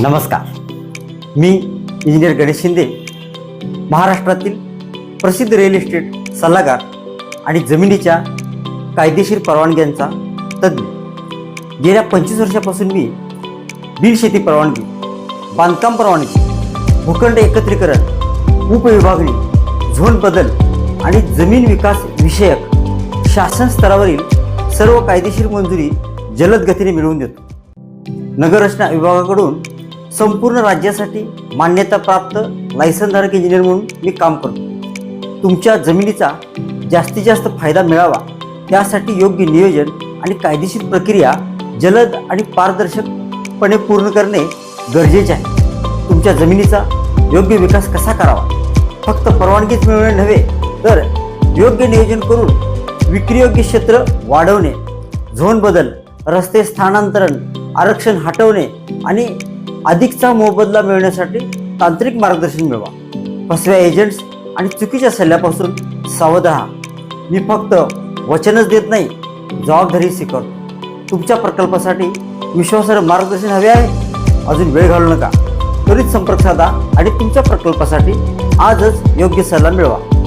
नमस्कार. मी इंजिनियर गणेश शिंदे महाराष्ट्रातील प्रसिद्ध रिअल इस्टेट सल्लागार आणि जमिनीच्या कायदेशीर परवानग्यांचा तज्ज्ञ. गेल्या पंचवीस वर्षापासून मी बिनशेती परवानगी बांधकाम परवानगी भूखंड एकत्रीकरण उपविभागणी झोन बदल आणि जमीन विकास विषयक शासन स्तरावरील सर्व कायदेशीर मंजुरी जलद गतीने मिळवून देतो. नगररचना विभागाकडून संपूर्ण राज्यासाठी मान्यताप्राप्त लायसनधारक इंजिनियर म्हणून मी काम करतो. तुमच्या जमिनीचा जास्तीत जास्त फायदा मिळावा त्यासाठी योग्य नियोजन आणि कायदेशीर प्रक्रिया जलद आणि पारदर्शकपणे पूर्ण करणे गरजेचे आहे. तुमच्या जमिनीचा योग्य विकास कसा करावा? फक्त परवानगीच मिळवणे नव्हे तर योग्य नियोजन करून विक्रीयोग्य क्षेत्र वाढवणे झोन बदल रस्ते स्थानांतरण आरक्षण हटवणे आणि अधिकचा मोबदला मिळवण्यासाठी तांत्रिक मार्गदर्शन मिळवा. फसव्या एजंट्स आणि चुकीच्या सल्ल्यापासून सावध राहा. मी फक्त वचनच देत नाही जबाबदारी स्वीकारतो. तुमच्या प्रकल्पासाठी विश्वासार्ह मार्गदर्शन हवे आहे? अजून वेळ घालू नका. त्वरित संपर्क साधा आणि तुमच्या प्रकल्पासाठी आजच योग्य सल्ला मिळवा.